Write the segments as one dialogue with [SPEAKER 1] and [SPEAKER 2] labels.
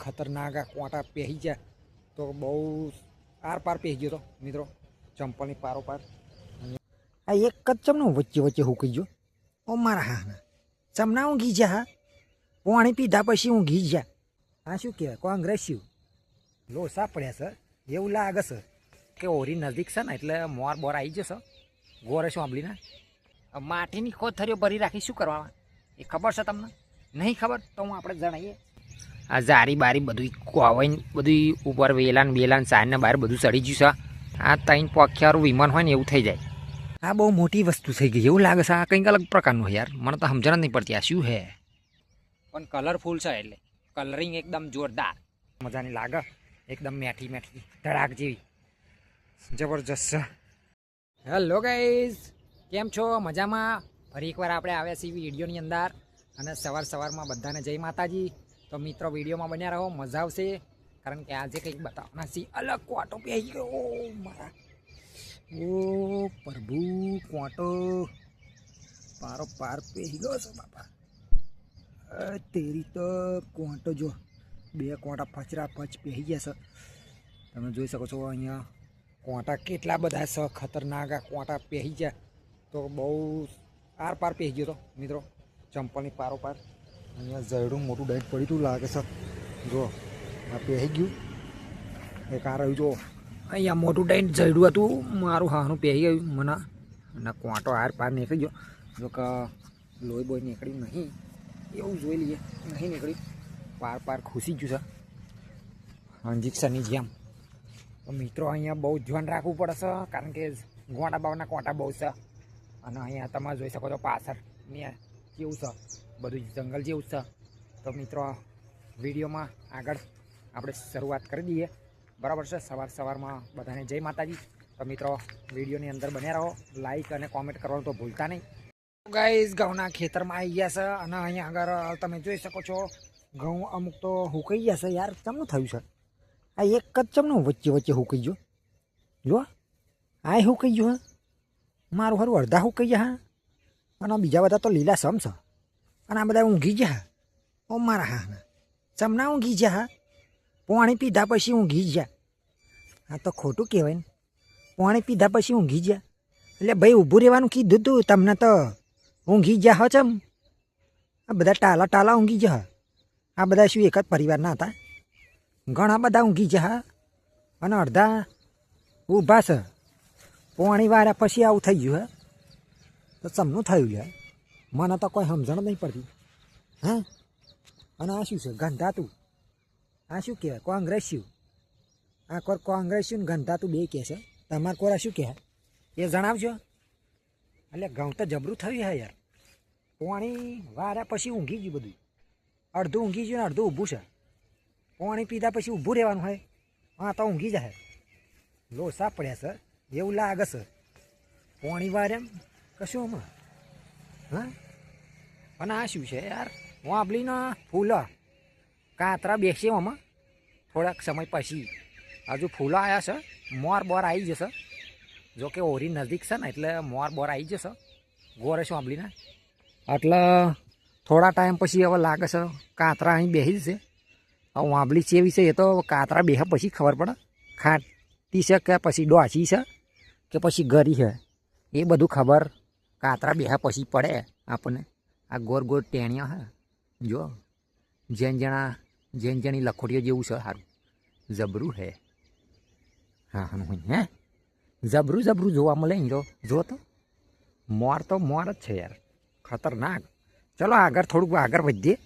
[SPEAKER 1] ખતરનાક આ કોંટા પહેરી ગયા. તો બહુ આર પાર પહેરી ગયો તો, મિત્રો. ચંપલની પારો પાર. આ એક જ ચમનું વચ્ચે વચ્ચે હું કહી ગયો, ઓ મારા હા ના ચમના ઘી જા હા? પાણી પીધા પછી ઊંઘી જા આ શું કહેવાય? કોંગ્રેસિવ લોસા પડ્યા, સર. એવું લાગે, સર, કે ઓરી નજીક છે ને, એટલે મોર બોર આવી જશે ગોરે હવે માટીની કોથરીઓ ભરી રાખી શું કરવાના? એ ખબર છે તમને? નહીં ખબર? તો હું આપણે જણાવીએ. આ ઝારી બારી બધું કોવાઈને બધું ઉપર વેલાન વેલાન સાંજને બહાર બધું ચડી ગયું છે. આ ત્રણ પોખ્યારું વિમાન હોય ને એવું થઈ જાય. આ બહુ મોટી વસ્તુ થઈ ગઈ. એવું લાગે છે આ કંઈક અલગ પ્રકારનું છે યાર. મને તો સમજણ જ નહીં પડતી આ શું હે પણ કલરફુલ છે એટલે. કલરિંગ એકદમ જોરદાર. મજાની લાગે. એકદમ મેઠી મેઠી ધડાક જેવી. જબરજસ્ત છે. હેલો ગાઈઝ કેમ છો? મજામાં? ફરી એકવાર આપણે આવ્યા છીએ વિડીયોની અંદર. અને સવાર સવારમાં બધાને જય માતાજી. તો મિત્રો, વિડીયોમાં બન્યા રહો. મજા આવશે. કારણ કે આજે કંઈક બતાવવાના છીએ. અલગ ક્વાટો આવી ગયો. મારા. ઓ પ્રભુ, ક્વાટો. પારો પાર પી ગયો છે, બાપા. તેરી તો ક્વાંટો જો બે કોંટા ફચરા ફચ પહેરી ગયા છે. તમે જોઈ શકો છો અહીંયા કોંટા કેટલા બધા છે. ખતરનાક આ કોંટા પહેરી ગયા. તો બહુ આર પાર પહેરી ગયો તો, મિત્રો. ચંપલની પારો પાર. અહીંયા ઝરડું મોટું ડાઈટ પડ્યું હતું લાગે છે. જો, આ પહેરી ગયું. એક આ રહ્યું, જો. અહીંયા મોટું ડાઈટ ઝરડું હતું, મારું હાનું પહેરી ગયું. મને અને કોંટો આર પાર નીકળી ગયો. જો કે લોહી બોય નીકળ્યું નહીં. એવું જોઈ લઈએ. નહીં નીકળ્યું. પાર પાર ખુશી ગયું છે. ઇન્જેક્શનની જેમ. મિત્રો, અહીંયા બહુ ધ્યાન રાખવું પડે છે, કારણ કે ગોંડા બાવના કોંટા બહુ છે. અને અહીંયા તમે જોઈ શકો છો પાછળ ને કેવું છે. બધું જંગલ જેવું છે. તો મિત્રો વિડીયોમાં આગળ આપણે શરૂઆત કરી દઈએ. બરાબર છે? સવાર સવારમાં બધાને જય માતાજી. તો મિત્રો, વિડીયોની અંદર બન્યા રહો. લાઈક અને કોમેન્ટ કરવાનું તો ભૂલતા નહીં. ગાઈઝ ઘઉંના ખેતરમાં આવી ગયા છે અને અહીંયા આગળ તમે જોઈ શકો છો, ઘઉં અમુક તો હુકાઈ ગયા છે યાર. ચમનું થયું છે? આ એક જ ચમનું વચ્ચે વચ્ચે હુકાઈ ગયો. જો, આ હુકાઈ ગયું મારું હારું અડધા હુકાઈ ગયા, હા. અને બીજા બધા તો લીલા સમ છે. અને આ બધા ઊંઘી ગયા. ઓ મારા હાના. ચમના ઊંઘી ગયા? પાણી પીધા પછી ઊંઘી ગયા. આ તો ખોટું કહેવાય ને. પાણી પીધા પછી ઊંઘી ગયા. એટલે ભાઈ ઊભું રહેવાનું કીધું તું. તમને તો ઊંઘી ગયા હો ચમ. આ બધા ટાલા ટાલા ઊંઘી ગયા. આ બધા શું એક જ પરિવારના હતા? ઘણા બધા ઊંઘી ગયા. અને અડધા ઊભા છે. પોણી વાળા પછી આવું થઈ ગયું હે. તો ચમનું થયું લે મને તો કોઈ સમજણ નહીં પડતી. હા? અને આ શું છે? ગંધાતું. આ શું કહેવાય? કોંગ્રેસ્યુ. આ કોર કોંગ્રેસ્યુ ને ગંધાતું બે કહે છે. તમારે કોરા શું કહે? એ જણાવજો. એટલે ઘઉં તો જબરું થયું હે યાર. પાણી વાર્યા પછી ઊંઘી ગયું બધું. અડધું ઊંઘી ગયું ને અડધું ઊભું છે. પાણી પીધા પછી ઊભું રહેવાનું હોય. હા, તો ઊંઘી જાય લોસા પડ્યા સર એવું લાગે છે. પાણી વાર્યા કશું આમાં? હા? અને આ શું છે યાર? વાંબલીનો ફૂલ કાતરા બેસે આમાં થોડાક સમય પછી. હજુ ફૂલો આવ્યા છે. મોર બોર આવી જશે. જો કે ઓરી નજીક છે ને, એટલે મોર બોર આવી જશે. ગોરે શું આંબલીના એટલે થોડા ટાઈમ પછી હવે લાગે છે કાતરા અહીં બેસી જશે. હવે આંબલી ચેવી છે એ તો કાતરા બેસે પછી ખબર પડે. ખાટી છે કે પછી ડોસી છે કે પછી ગરી છે? એ બધું ખબર કાતરા બેહા પછી પડે આપણને. આ ગોર ગોર ટેણિયા હે. જો, જેન જણા, જેન જણી લખોટીઓ જેવું છે સારું જબરું હે. હા હા હે જબરું જબરું જોવા મળે જો જો તો. મોર તો મોર જ છે યાર. ખતરનાક. ચલો આગળ થોડુંક આગળ વધીએ.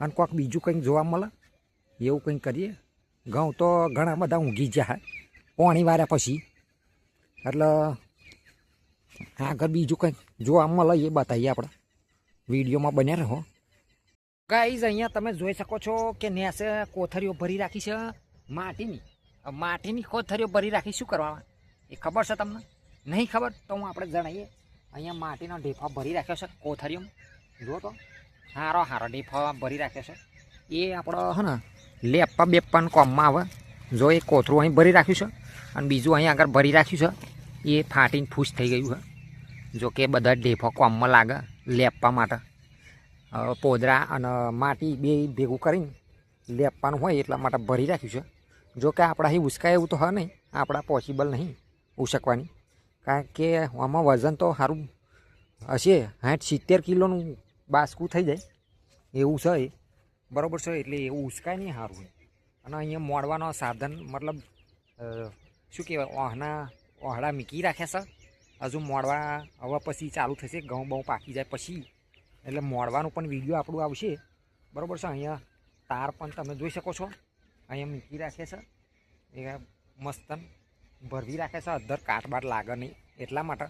[SPEAKER 1] અને કોઈક બીજું કંઈક જોવા મળે. એવું કંઈક કરીએ. ઘઉં તો ઘણા બધા ઊંઘી જાય પાણી વાર્યા પછી. એટલે આગળ બીજું કંઈક જો મળે એ બતાવીએ આપણે. વિડીયોમાં બન્યા રહો. ગાઈઝ અહીંયા તમે જોઈ શકો છો કે નેસે કોથરીઓ ભરી રાખી છે માટીની. માટીની કોથરીઓ ભરી રાખી શું કરવામાં એ ખબર છે તમને? નહીં ખબર? તો હું આપણે જણાવીએ. અહીંયા માટીનો ઢેફા ભરી રાખ્યો છે કોથરીઓમાં જુઓ તો. હારો હારો ઢેફા ભરી રાખ્યો છે. એ આપણો, હે ને, લેપા બેપ્પાનું કોમમાં આવે. જો એ કોથરું અહીં ભરી રાખ્યું છે અને બીજું અહીં આગળ ભરી રાખ્યું છે. એ ફાટીને ફૂસ થઈ ગયું છે. જો કે બધા ઢેફો કોમમાં લાગે લેપવા માટે. પોદરા અને માટી બે ભેગું કરીને લેપવાનું હોય એટલા માટે ભરી રાખ્યું છે. જો કે આપણા અહીં ઉસકાય એવું તો હ નહીં, આપણા પોસિબલ નહીં ઉસકવાની. કારણ કે આમાં વજન તો સારું હશે. સાઠ સિત્તેર કિલોનું બાસકું થઈ જાય. એવું છે બરાબર છે, એટલે એવું ઉસકાય નહીં સારું અને અહીંયા મોડવાનો સાધન મતલબ શું કહેવાય, ઓહના ઓહળા મીકી રાખ્યા છે. હજુ મોડવા હવે પછી ચાલુ થશે, ઘઉં બહુ પાકી જાય પછી. એટલે મોડવાનું પણ વીડિયો આપણું આવશે. બરાબર છે, અહીંયા તાર પણ તમે જોઈ શકો છો. અહીંયા મૂકી રાખે છે. એ મસ્તન ભરવી રાખે છે, અધર કાટબાટ લાગે નહીં એટલા માટે.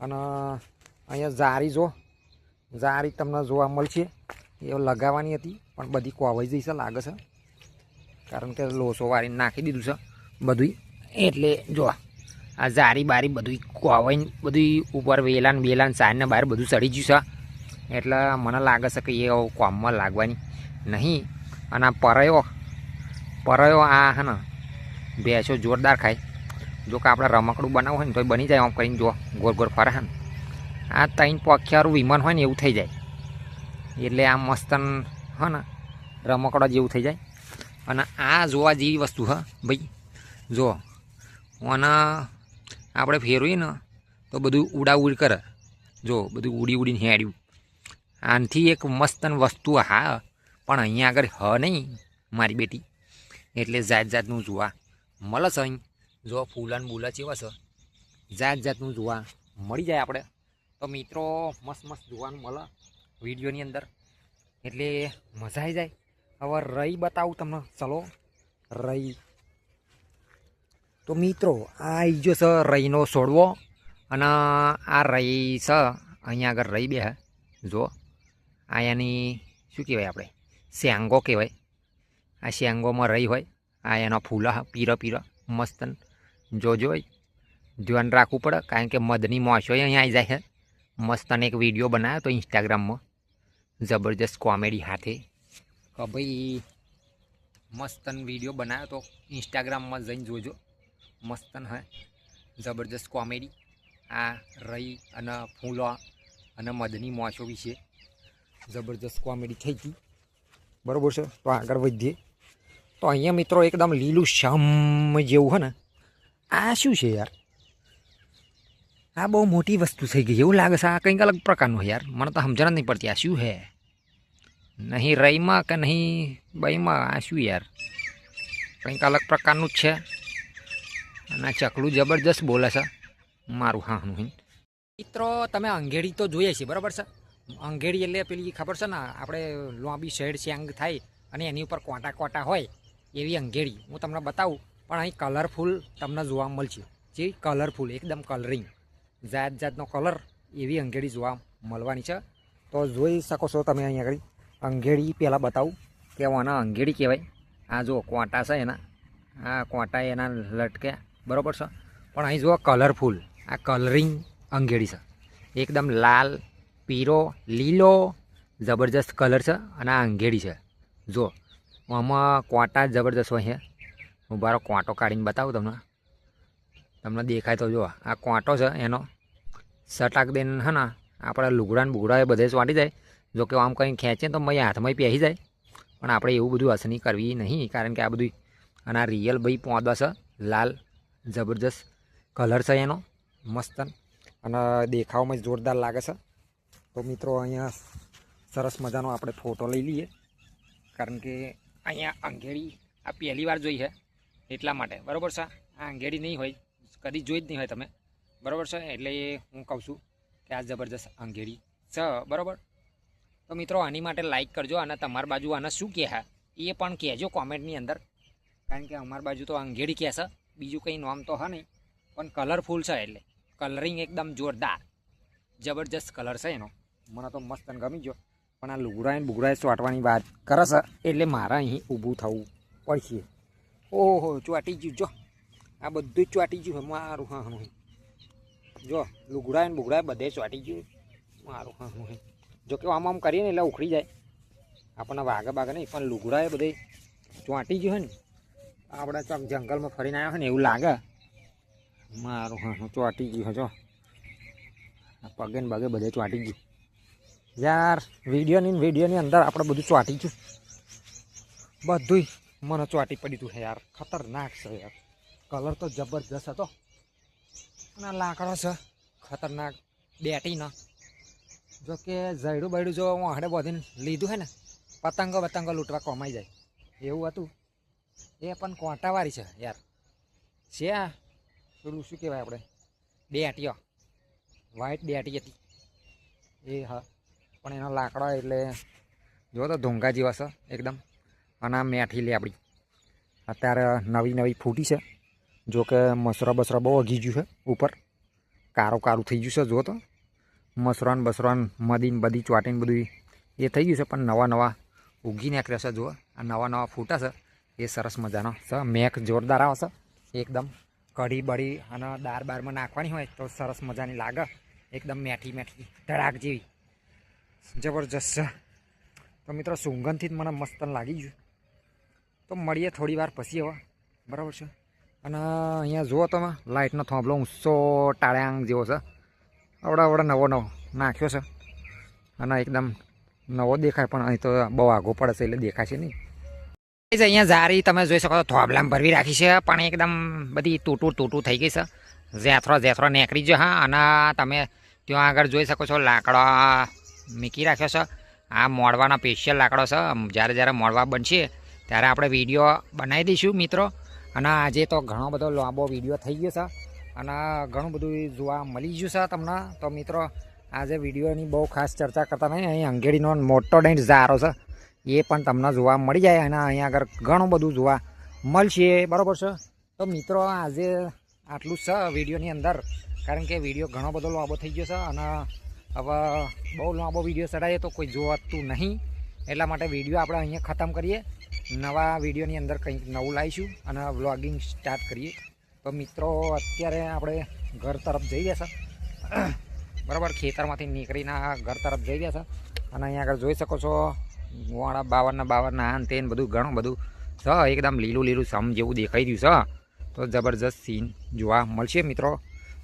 [SPEAKER 1] અને અહીંયા જારી જો જારી તમને જોવા મળશે. એ લગાવવાની હતી, પણ બધી કોવાઈ જઈ છે લાગે છે. કારણ કે લોસો વાળીને નાખી દીધું છે બધું એટલે જો આ જારી બારી બધું કોવાઈને બધું ઉપર વેલાન બેલાન સાંજને બહાર બધું ચડી ગયું છે. એટલે મને લાગે છે કે એ કોમમાં લાગવાની નહીં. અને આ પરયો પરયો આ હે ને, ભેંસો જોરદાર ખાય. જો કે આપણે રમકડું બનાવવું હોય ને તો બની જાય આમ કરીને જો ગોળ ગોળ ફરે ને. આ ત્રણ પખ્યારું વિમાન હોય ને એવું થઈ જાય. એટલે આ મસ્તન હે ને, રમકડા જેવું થઈ જાય. અને આ જોવા જેવી વસ્તુ હ ભાઈ. જો અને આપણે ફેરવીએ ને, તો બધું ઉડાઉડ કરે. જો, બધું ઉડી ઉડીને હેડ્યું. આનથી એક મસ્તન વસ્તુ હા. પણ અહીંયા આગળ હ નહીં, મારી બેટી. એટલે જાત જાતનું જોવા. મળે છે અહીં. જો ફૂલન બુલા ચેવા છે. જાત જાતનું જોવા મળી જાય આપણે. તો મિત્રો, મસ્ત મસ્ત જોવાનું મળે વિડીયોની અંદર. એટલે મજા આવી જાય. હવે રઈ બતાવું તમને. ચલો રઈ તો મિત્રો, આ ગયો છે રહીનો છોડવો અને આ રહી છે અહીંયા આગળ રહી બે જો એની શું કહેવાય આપણે? શ્યાંગો કહેવાય. આ શ્યાંગોમાં રહી હોય, આ એનો ફૂલા પીરો પીરો મસ્તન જોજો ધ્યાન રાખવું પડે, કારણ કે મધની મોશો અહીંયા આવી જાય છે. મસ્તન એક વીડિયો બનાવ્યો તો ઇન્સ્ટાગ્રામમાં. જબરજસ્ત કોમેડી સાથે કે ભાઈ, મસ્તન વીડિયો બનાવ્યો તો ઇન્સ્ટાગ્રામમાં જઈને જોજો. મસ્તન હે. જબરજસ્ત કોમેડી. આ રહી અને ફૂલો અને મધની મોશો વિશે જબરજસ્ત કોમેડી થઈ ગઈ. બરાબર છે? તો આગળ વધીએ. તો અહીંયા મિત્રો એકદમ લીલું શમ જેવું છે ને. આ શું છે યાર? આ બહુ મોટી વસ્તુ થઈ ગઈ. એવું લાગે છે આ કંઈક અલગ પ્રકારનું યાર. મને તો સમજણ નહીં પડતી આ શું હે? નહીં રઈમાં કે નહીં બઈમાં? આ શું યાર? કંઈક અલગ પ્રકારનું જ છે. અને ચકલું જબરજસ્ત બોલે છે. મારું હા હું. મિત્રો, તમે અંગેડી તો જોઈએ છે, બરાબર છે? અંગેડી એટલે પેલી ખબર છે ને, આપણે લોબી શેડ શેંગ થાય અને એની ઉપર કોટા કોટા હોય એવી અંગેડી હું તમને બતાવું, પણ અહીં કલરફુલ તમને જોવા મળશે. જે કલરફુલ એકદમ કલરિંગ જાત જાતનો કલર એવી અંગેડી જોવા મળવાની છે. તો જોઈ શકો છો તમે અહીંયા આગળ. અંગેડી પહેલાં બતાવું કે આના અંગેડી કહેવાય. આ જો કોટા છે એના, આ કોટા એના લટક્યા બરાબર છે? પણ અહીં જુઓ કલરફુલ આ કલરિંગ અંગેડી છે. એકદમ લાલ પીરો લીલો, જબરજસ્ત કલર છે અને આ અંગેડી છે. જો આમાં કોટા જબરજસ્ત હોય છે. હું બારો કોંટો કાઢીને બતાવું તમને. તમને દેખાય તો જુઓ, આ કોંટો છે એનો. સટાક દેન હે ને, આપણે લુગડાને બુગડા એ બધે વાંટી જાય. જો કે આમ કંઈ ખેંચે તો મય હાથમાં પહેરી જાય. પણ આપણે એવું બધું અસની કરવી નહીં, કારણ કે આ બધું અને આ રિયલ ભાઈ પોદા છે, લાલ. જબરજસ્ત કલર છે એનો. મસ્ત અને દેખાવમાં જોરદાર લાગે છે. તો મિત્રો અહીંયા સરસ મજાનો આપણે ફોટો લઈ લઈએ. કારણ કે અહીંયા અંગેડી આ પહેલી વાર જોઈ છે એટલા માટે. બરાબર છે? આ અંગેડી નહીં હોય. કદી જોઈ જ નહીં હોય તમે. બરાબર છે? એટલે એ હું કહું છું કે આ જબરજસ્ત અંગેડી છે. બરાબર? તો મિત્રો આની માટે લાઈક કરજો અને તમારી બાજુ આને શું કહે એ પણ કહેજો કોમેન્ટની અંદર. કારણ કે અમારી બાજુ તો અંગેડી કહે છે. બીજું કંઈ નામ તો હા નહીં, પણ કલરફુલ છે એટલે. કલરિંગ એકદમ જોરદાર. જબરજસ્ત કલર છે એનો. મને તો મસ્ત ગમી ગયો. પણ આ લુગડાએ ને બુગડાએ ચોંટવાની વાત કરે છે, એટલે મારે અહીં ઊભું થવું પડશે. ઓહો, ચોંટી ગયું. જો, આ બધું જ ચોંટી ગયું મારું હા હા જો લુગડા ને બુગડા બધે ચોંટી ગયું મારું હા, હું જો કે આમ આમ કરીએ ને એટલે ઉખડી જાય. આપણને વાઘા બાઘા નહીં, પણ લુગડા બધે ચોંટી ગયું હોય ને. આપણે ચોક જંગલમાં ફરીને આવ્યા ને એવું લાગે. મારું હા, હું, ચોંટી ગયું જો. પગે ને બગે બધે ચોંટી ગયું. યાર, વિડીયોની વિડીયોની અંદર આપણે બધું ચોંટી ગયું. બધુંય મને ચોટી પડ્યું હતું યાર. ખતરનાક છે યાર. કલર તો જબરજસ્ત હતો. અને લાકડો છે, ખતરનાક. બેટીનો જો કે બૈડું જો હું હાડે બધીને લીધું હે ને, પતંગો પતંગો લૂંટવા કમાઈ જાય. એવું હતું. એ પણ કોંટાવાળી છે, યાર. છે આ? પેલું શું કહેવાય આપણે? બેટીઓ વ્હાઈટ બેટી હતી. એ હા. પણ એનો લાકડો એટલે જો તો ધોંગા જેવા છે, એકદમ. અને આ મેઠી લે આપણી. અત્યારે નવી નવી ફૂટી છે. જો કે મસરા બસરા બહુ અઘી ગયું છે, ઉપર. કારો કારું થઈ ગયું છે જો તો. મસરાન બસરાન મદીન બધી ચોટીને બધું એ થઈ ગયું છે, પણ નવા નવા ઉગી નીકળ્યા છે જુઓ આ નવા નવા ફૂટા છે. એ સરસ મજાનો. સર મેક જોરદાર આવે છે એકદમ કઢી બળી અને દાળ બારમાં નાખવાની હોય તો સરસ મજાની લાગે. એકદમ મેઠી મેઠી, ધડાક જેવી. જબરજસ્ત છે તો મિત્રો સુગંધથી જ મને મસ્ત લાગી ગયું. તો મળીએ થોડી વાર પછી હવે. બરાબર છે? અને અહીંયા જુઓ તમે લાઇટનો થોંભલો ઊંચો ટાળ્યાંગ જેવો છે અવડા અવડા નવો નવો નાખ્યો છે અને એકદમ નવો દેખાય પણ અહીં તો બહુ આઘો પડે છે એટલે દેખાશે નહીં. અહીંયા જારી તમે જોઈ શકો છો, થોબલામ ભરવી રાખી છે, પણ એકદમ બધી તૂટું તૂટું થઈ ગઈ છે. ઝેથરો ઝેથરો નીકળી ગયો, હા, અને તમે ત્યાં આગળ જોઈ શકો છો, લાકડો મીકી રાખ્યો છે. આ મોડવાનો સ્પેશિયલ લાકડો છે જ્યારે જ્યારે મોડવા બનશે, ત્યારે આપણે વીડિયો બનાવી દઈશું, મિત્રો. અને આજે તો ઘણો બધો લાંબો વીડિયો થઈ ગયો છે, અને ઘણું બધું જોવા મળી ગયું છે તમને. તો મિત્રો, આજે વિડીયોની બહુ ખાસ ચર્ચા કરતા નહીં, અહીં અંગેડીનો મોટો ડેન્ટ ઝારો છે. એ પણ તમને જોવા મળી જાય અને અહીંયા આગળ ઘણું બધું જોવા મળશે. બરાબર છે? તો મિત્રો, આજે આટલું છે વિડીયોની અંદર. કારણ કે વીડિયો ઘણો બધો લાંબો થઈ ગયો છે અને હવે બહુ લાંબો વીડિયો ચડાવીએ તો કોઈ જોવાતું નહીં. એટલા માટે વીડિયો આપણે અહીંયા ખતમ કરીએ. નવા વિડીયોની અંદર કંઈક નવું લાવીશું અને વ્લોગિંગ સ્ટાર્ટ કરીએ. તો મિત્રો, અત્યારે આપણે ઘર તરફ જઈ રહ્યા છે. બરાબર, ખેતરમાંથી નીકળીને ઘર તરફ જઈ રહ્યા છે. અને અહીંયા આગળ જોઈ શકો છો વાળા બાવરના બાવરના આન તેન બધું ઘણું બધું છ એકદમ લીલું લીલું સમ જેવું દેખાઈ રહ્યું છે તો જબરજસ્ત સીન જોવા મળશે મિત્રો.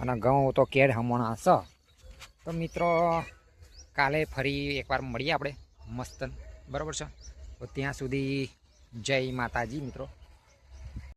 [SPEAKER 1] અને ઘઉં તો કેડ હમણાં છે તો મિત્રો, કાલે ફરી એકવાર મળીએ આપણે. મસ્ત બરાબર છે? તો ત્યાં સુધી જય માતાજી મિત્રો.